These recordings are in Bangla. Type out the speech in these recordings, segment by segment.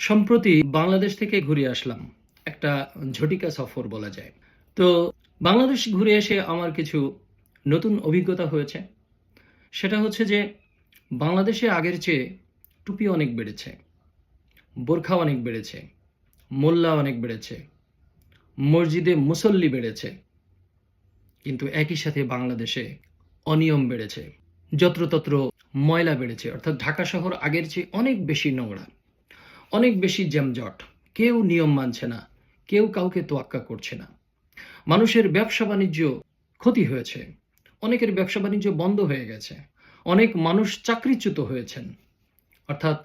সম্প্রতি বাংলাদেশ থেকে ঘুরে আসলাম। একটা ঝটিকা সফর বলা যায়। তো বাংলাদেশ ঘুরে এসে আমার কিছু নতুন অভিজ্ঞতা হয়েছে। সেটা হচ্ছে যে বাংলাদেশে আগের চেয়ে টুপি অনেক বেড়েছে, বোরখা অনেক বেড়েছে, মোল্লা অনেক বেড়েছে, মসজিদে মুসল্লি বেড়েছে। কিন্তু একই সাথে বাংলাদেশে অনিয়ম বেড়েছে, যত্রতত্র ময়লা বেড়েছে। অর্থাৎ ঢাকা শহর আগের চেয়ে অনেক বেশি নোংরা। অনেক বেশি জ্যামজট কেউ নিয়ম মানছে না, কেউ কাউকে তোয়াক্কা করছে না। মানুষের ব্যবসা বাণিজ্য ক্ষতি হয়েছে, অনেকের ব্যবসা বাণিজ্য বন্ধ হয়ে গেছে, অনেক মানুষ চাকরিচ্যুত হয়েছেন। অর্থাৎ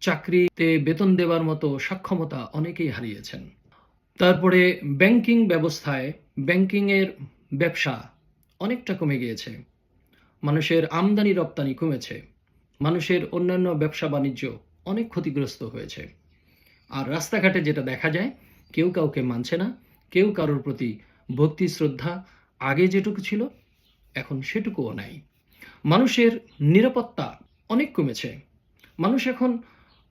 চাকরিতে বেতন দেওয়ার মতো সক্ষমতা অনেকেই হারিয়েছেন। তারপরে ব্যাংকিং ব্যবস্থায় ব্যাংকিংয়ের ব্যবসা অনেকটা কমে গিয়েছে। মানুষের আমদানি রপ্তানি কমেছে। মানুষের অন্যান্য ব্যবসা বাণিজ্য অনেক ক্ষতিগ্রস্ত হয়েছে। আর রাস্তাঘাটে যেটা দেখা যায়, কেউ কাউকে মানছে না, কেউ কারোর প্রতি ভক্তি, শ্রদ্ধা আগে যেটুকু ছিল, এখন সেটুকুও নাই। মানুষের নিরাপত্তা অনেক কমেছে। মানুষ এখন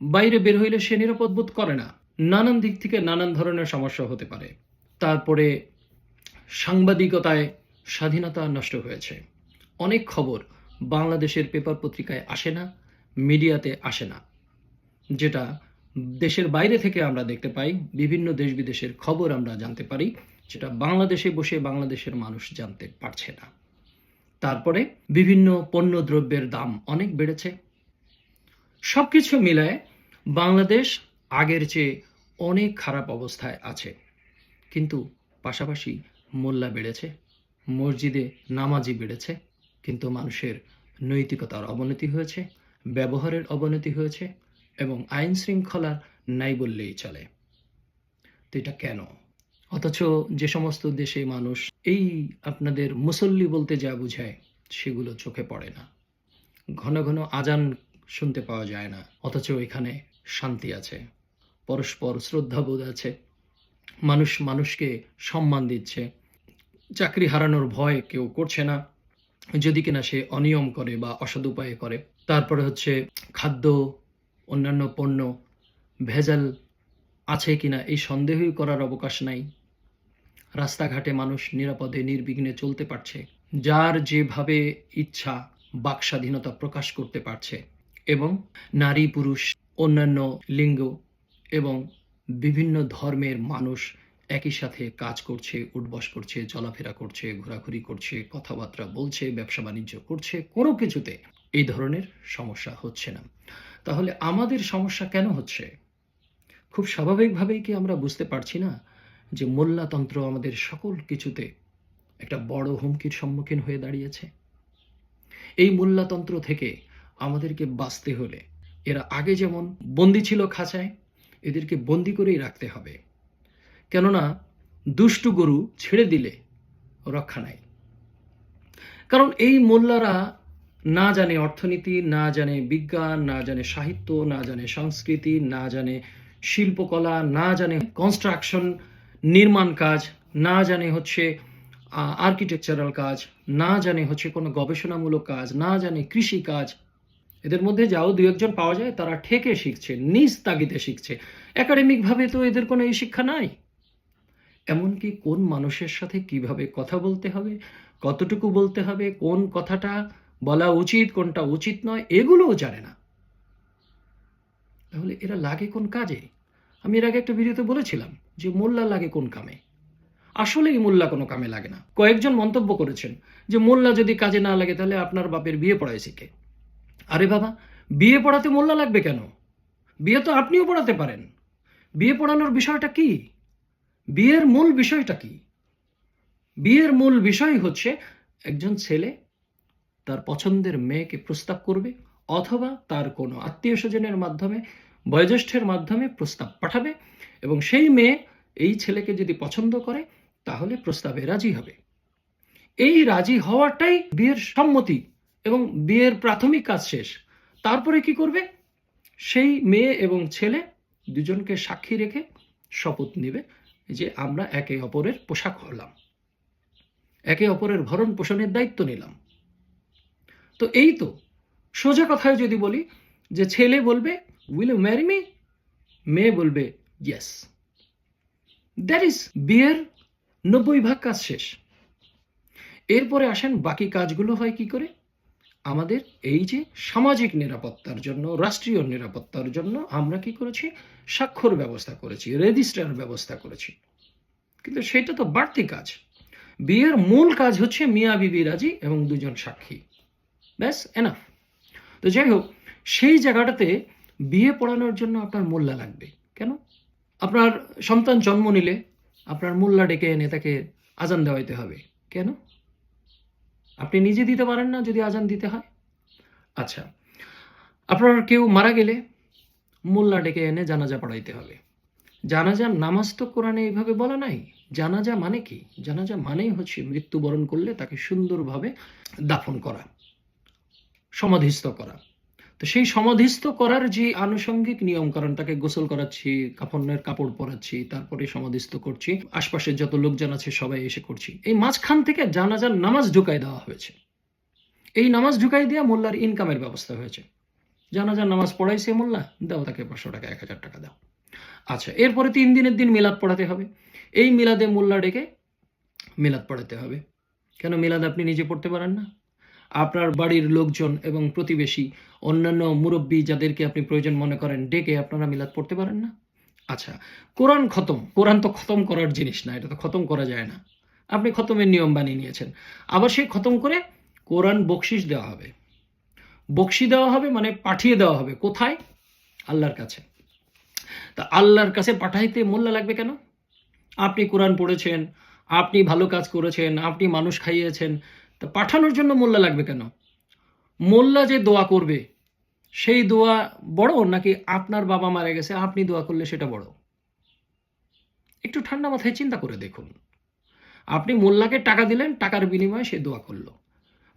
বাইরে বের হইলে সে নিরাপদ বোধ করে না। নানান দিক থেকে নানান ধরনের সমস্যা হতে পারে। তারপরে সাংবাদিকতায় স্বাধীনতা নষ্ট হয়েছে। অনেক খবর বাংলাদেশের পেপার পত্রিকায় আসে না, মিডিয়াতে আসে না। যেটা দেশের বাইরে থেকে আমরা দেখতে পাই, বিভিন্ন দেশ বিদেশের খবর আমরা জানতে পারি যেটা বাংলাদেশে বসে বাংলাদেশের মানুষ জানতে পারছে না। তারপরে বিভিন্ন পণ্য দ্রব্যের দাম অনেক বেড়েছে। সব কিছু মিলায় বাংলাদেশ আগের চেয়ে অনেক খারাপ অবস্থায় আছে। কিন্তু পাশাপাশি মোল্লা বেড়েছে, মসজিদে নামাজি বেড়েছে, কিন্তু মানুষের নৈতিকতার অবনতি হয়েছে, ব্যবহারের অবনতি হয়েছে এবং আইন শৃঙ্খলার নাই বললেই চলে। তো এটা কেন? অথচ যে সমস্ত দেশে মানুষ এই আপনাদের মুসল্লি বলতে যা বুঝায়, সেগুলো চোখে পড়ে না। ঘন ঘন আজান শুনতে পাওয়া যায় না, অথচ এখানে শান্তি আছে, পরস্পর শ্রদ্ধাবোধ আছে, মানুষ মানুষকে সম্মান দিচ্ছে, চাকরি হারানোর ভয় কেউ করছে না, যদি কিনা সে অনিয়ম করে বা অসদ উপায়ে করে। তারপরে হচ্ছে খাদ্য অন্যান্য পণ্য ভেজাল আছে কিনা এই সন্দেহই করার অবকাশ নাই। রাস্তাঘাটে মানুষ নিরাপদে, নির্বিঘ্নে চলতে পারছে। যার যেভাবে ইচ্ছা বাক স্বাধীনতা প্রকাশ করতে পারছে এবং নারী, পুরুষ, অন্যান্য লিঙ্গ এবং বিভিন্ন ধর্মের মানুষ একই সাথে কাজ করছে, উঠবস করছে, চলাফেরা করছে, ঘোরাঘুরি করছে, কথাবার্তা বলছে, ব্যবসা বাণিজ্য করছে, কোনো কিছুতে এই ধরনের সমস্যা হচ্ছে না। তাহলে আমাদের সমস্যা কেন হচ্ছে? খুব স্বাভাবিকভাবেই কি আমরা বুঝতে পারছি না যে মোল্লাতন্ত্র আমাদের সকল কিছুতে একটা বড় হুমকির সম্মুখীন হয়ে দাঁড়িয়েছে? এই মোল্লাতন্ত্র থেকে আমাদেরকে বাঁচতে হলে এরা আগে যেমন বন্দি ছিল খাঁচায়, এদেরকে বন্দি করেই রাখতে হবে। কেননা দুষ্টু গরু ছেড়ে দিলে রক্ষা নাই। কারণ এই মোল্লারা না জানে অর্থনীতি, না জানে বিজ্ঞান, না জানে সাহিত্য, না জানে সংস্কৃতি, না জানে শিল্পকলা, না জানে কনস্ট্রাকশন নির্মাণ কাজ, না জানে হচ্ছে আর্কিটেকচারাল কাজ, না জানে হচ্ছে কোনো গবেষণামূলক কাজ, না জানে কৃষি কাজ। এদের মধ্যে যাও দু একজন পাওয়া যায়, তারা ঠেকে শিখছে, নিজ তাগিদে শিখছে। একাডেমিকভাবে তো এদের কোনো এই শিক্ষা নাই। এমনকি কোন মানুষের সাথে কীভাবে কথা বলতে হবে, কতটুকু বলতে হবে, কোন কথাটা বলা উচিত, কোনটা উচিত নয়, এগুলোও জানে না। তাহলে এরা লাগে কোন কাজে? আমি এর আগে একটা ভিডিওতে বলেছিলাম যে মোল্লা লাগে কোন কামে। আসলেই মোল্লা কোনো কামে লাগে না। কয়েকজন মন্তব্য করেছেন যে মোল্লা যদি কাজে না লাগে তাহলে আপনার বাপের বিয়ে পড়ায় শিখে আরে বাবা, বিয়ে পড়াতে মোল্লা লাগবে কেন? বিয়ে তো আপনিও পড়াতে পারেন। বিয়ে পড়ানোর বিষয়টা কি? বিয়ের মূল বিষয়টা কি? বিয়ের মূল বিষয় হচ্ছে একজন ছেলে তার পছন্দের মেয়েকে প্রস্তাব করবে অথবা তার কোনো আত্মীয় স্বজনের মাধ্যমে, বয়োজ্যেষ্ঠের মাধ্যমে প্রস্তাব পাঠাবে এবং সেই মেয়ে এই ছেলেকে যদি পছন্দ করে, তাহলে প্রস্তাবে রাজি হবে। এই রাজি হওয়াটাই বিয়ের সম্মতি এবং বিয়ের প্রাথমিক কাজ শেষ। তারপরে কি করবে? সেই মেয়ে এবং ছেলে দুজনকে সাক্ষী রেখে শপথ নেবে যে আমরা একে অপরের পোশাক হলাম। একে অপরের ভরণ পোষণের দায়িত্ব নিলাম। তো এই তো, সোজা কথায় যদি বলি যে ছেলে বলবে উইল ইউ ম্যারি মি মেয়ে বলবে ইয়েস দ্যাট ইজ বিয়ের নব্বই ভাগ কাজ শেষ। এরপরে আসেন বাকি কাজগুলো হয় কি করে? আমাদের এই যে সামাজিক নিরাপত্তার জন্য, রাষ্ট্রীয় নিরাপত্তার জন্য আমরা কি করেছি? স্বাক্ষর ব্যবস্থা করেছি রেজিস্ট্রার ব্যবস্থা করেছি। কিন্তু সেটা তো বাড়তি কাজ। বিয়ের মূল কাজ হচ্ছে মিয়া বিবি রাজি এবং দুজন সাক্ষী। ব্যাস এনাফ তো যাই হোক, সেই জায়গাটাতে বিয়ে পড়ানোর জন্য আপনার মোল্লা লাগবে। কেন? আপনার সন্তান জন্ম নিলে আপনার মোল্লা ডেকে এনে তাকে আজান দেওয়াইতে হবে। কেন? আপনি নিজে দিতে পারেন না যদি আজান দিতে হয়। আচ্ছা আপনার কেউ মারা গেলে মোল্লা ডেকে এনে জানাজা পড়াইতে হবে। জানাজার নামাজ তো কোরআনে এইভাবে বলা নাই। জানাজা মানে কি? জানাজা মানেই হচ্ছে মৃত্যুবরণ করলে তাকে সুন্দরভাবে দাফন করা। সমাধিস্থ করা। তো সেই সমাধিস্থ করার যে আনুষঙ্গিক নিয়ম কারণ তাকে গোসল করাচ্ছি, কাফনের কাপড় পরাচ্ছি, তারপরে সমাধিস্থ করছি, আশপাশের যত লোকজন আছে সবাই এসে করছি। এই মাঝখান থেকে জানাজার নামাজ ঢুকাই দেওয়া হয়েছে। এই নামাজ ঢুকাই দেওয়া মোল্লার ইনকামের ব্যবস্থা হয়েছে। জানাজার নামাজ পড়াইছে মোল্লা, দাও তাকে পাঁচশো টাকা, এক হাজার টাকা দাও। আচ্ছা এরপরে তিন দিনের দিন মিলাদ পড়াতে হবে। এই মিলাদে মোল্লা ডেকে মিলাদ পড়াতে হবে। কেন মিলাদ আপনি নিজে পড়তে পারেন না? আপনার বাড়ির লোকজন এবং প্রতিবেশী, অন্যান্য মুরব্বী যাদেরকে আপনি প্রয়োজন মনে করেন, ডেকে আপনারা মিলাদ পড়তে পারেন না? আচ্ছা কোরআন খতম। কোরআন তো খতম করার জিনিস না, এটা তো খতম করা যায় না। আপনি খতমের নিয়ম বানিয়ে নিয়েছেন। আবার সেই খতম করে কোরআন বকশিস দেওয়া হবে। বকশি দেওয়া হবে মানে পাঠিয়ে দেওয়া হবে। কোথায়? আল্লাহর কাছে। তা আল্লাহর কাছে পাঠাইতে মোল্লা লাগবে কেন? আপনি কোরআন পড়েছেন, আপনি ভালো কাজ করেছেন, আপনি মানুষ খাইয়েছেন তা পাঠানোর জন্য মোল্লা লাগবে কেন? মোল্লা যে দোয়া করবে, সেই দোয়া বড় নাকি আপনার বাবা মারা গেছে, আপনি দোয়া করলে সেটা বড়? একটু ঠান্ডা মাথায় চিন্তা করে দেখুন। আপনি মোল্লাকে টাকা দিলেন, টাকার বিনিময়ে সে দোয়া করল।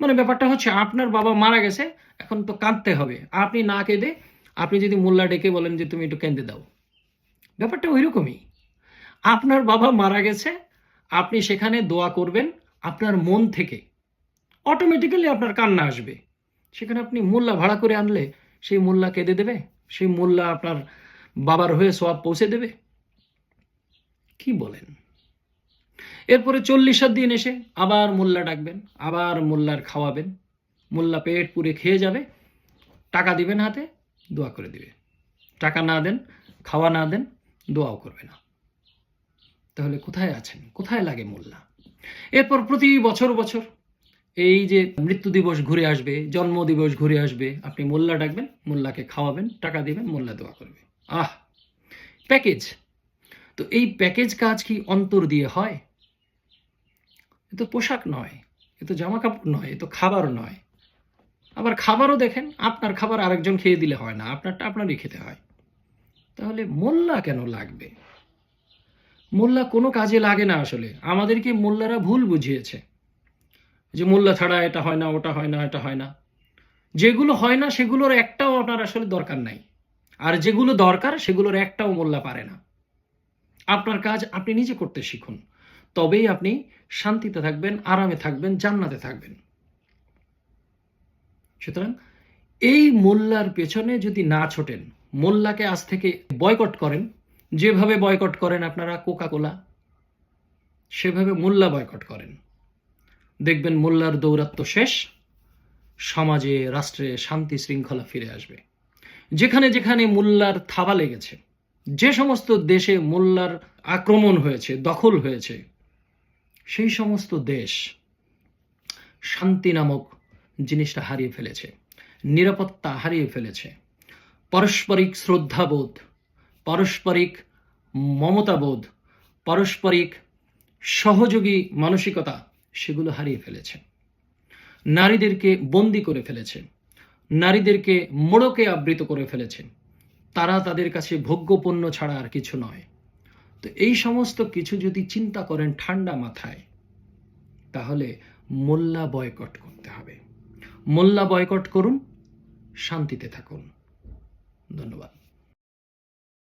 মানে ব্যাপারটা হচ্ছে আপনার বাবা মারা গেছে, এখন তো কাঁদতে হবে। আপনি না কেঁদে, আপনি যদি মোল্লা ডেকে বলেন যে তুমি একটু কেঁদে দাও। ব্যাপারটা ওই রকমই আপনার বাবা মারা গেছে, আপনি সেখানে দোয়া করবেন আপনার মন থেকে। অটোমেটিক্যালি আপনার কান্না আসবে। সেখানে আপনি মোল্লা ভাড়া করে আনলে সেই মোল্লা কেঁদে দেবে, সেই মোল্লা আপনার বাবার হয়ে সব পৌঁছে দেবে। কি বলেন? এরপরে চল্লিশার দিন এসে আবার মোল্লা ডাকবেন, আবার মোল্লার খাওয়াবেন। মোল্লা পেট পুরে খেয়ে যাবে, টাকা দিবেন হাতে, দোয়া করে দিবে। টাকা না দেন, খাওয়া না দেন, দোয়াও করবে না। তাহলে কোথায় আছেন? কোথায় লাগে মোল্লা? এরপর প্রতি বছর বছর এই যে মৃত্যু দিবস ঘুরে আসবে, জন্ম দিবস ঘুরে আসবে, আপনি মোল্লা ডাকবেন, মোল্লাকে খাওয়াবেন, টাকা দিবেন, মোল্লা দোয়া করবে। আহ প্যাকেজ তো এই প্যাকেজ কাজ কি অন্তর দিয়ে হয়? এ তো পোশাক নয়, এ তো জামা কাপড় নয়, এ তো খাবার নয়। আবার খাবারও দেখেন, আপনার খাবার আরেকজন খেয়ে দিলে হয় না, আপনারটা আপনারই খেতে হয়। তাহলে মোল্লা কেন লাগবে? মোল্লা কোনো কাজে লাগে না আসলে। আমাদেরকে মোল্লারা ভুল বুঝিয়েছে। যে মোল্লা ছাড়া এটা হয় না, ওটা হয় না, এটা হয় না। যেগুলো হয় না, সেগুলোর একটাও আপনার আসলে দরকার নাই। আর যেগুলো দরকার, সেগুলোর একটাও মোল্লা পারে না। আপনার কাজ আপনি নিজে করতে শিখুন। তবেই আপনি শান্তিতে থাকবেন, আরামে থাকবেন, জান্নাতে থাকবেন। সুতরাং এই মোল্লার পেছনে যদি না ছোটেন, মোল্লাকে আজ থেকে বয়কট করেন, যেভাবে বয়কট করেন আপনারা কোকা কোলা সেভাবে মোল্লা বয়কট করেন। দেখবেন মোল্লার দৌরাত্ম শেষ, সমাজে, রাষ্ট্রে শান্তি শৃঙ্খলা ফিরে আসবে। যেখানে যেখানে মোল্লার থাবা লেগেছে, যে সমস্ত দেশে মোল্লার আক্রমণ হয়েছে, দখল হয়েছে, সেই সমস্ত দেশ শান্তি নামক জিনিসটা হারিয়ে ফেলেছে, নিরাপত্তা হারিয়ে ফেলেছে। পারস্পরিক শ্রদ্ধাবোধ, পারস্পরিক মমতাবোধ, পারস্পরিক সহযোগী মানসিকতা সেগুলো হারিয়ে ফেলেছে। নারীদেরকে বন্দি করে ফেলেছে। নারীদেরকে মোড়কে আবৃত করে ফেলেছে। তারা তাদের কাছে ভোগ্যপণ্য ছাড়া আর কিছু নয়। তো এই সমস্ত কিছু যদি চিন্তা করেন ঠান্ডা মাথায়, তাহলে মোল্লা বয়কট করতে হবে। মোল্লা বয়কট করুন, শান্তিতে থাকুন। ধন্যবাদ।